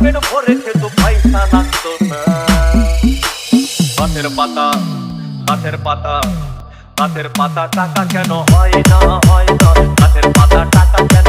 পেট ভরে খেত, পয়সা পাতা গাছের পাতা টাকা কেন হয় না হয় না। গাছের পাতা টাকা কেন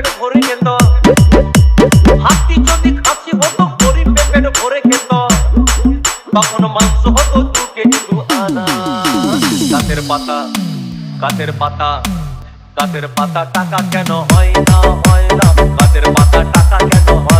গরিব ভরে যেত হাতি যদি খাসি হতো, গরিব পেটের ভরে খেত। তখন মাংস হতো দু কেজি দু আনা। গাছের পাতা কাতের পাতা গাছের পাতা টাকা কেন হয় না হয় না। কাতের পাতা টাকা কেন হয়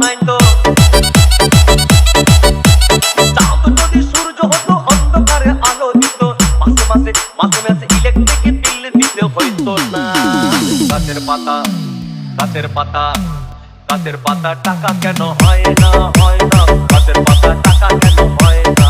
ডাকাতে চাঁদ যদি সূর্য হতো, অন্ধকারে আলো দিত পাতা টাকা কেন হয় না হয় না। গাছের পাতা টাকা কেন হয় না?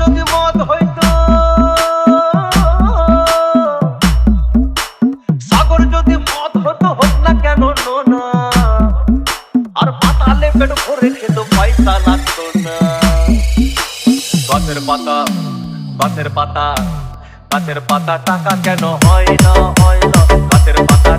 যদি মদ হইতো, সাগর যদি মদ হতো, হোক না কেন আর পাতালে পেট ভরে খেত, পয়সা লাগতো না। গাছের পাতা গাছের পাতা গাছের পাতা টাকা কেন হয় না হয় না। গাছের পাতা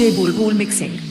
डीजे बुलबुल मिक्सिंग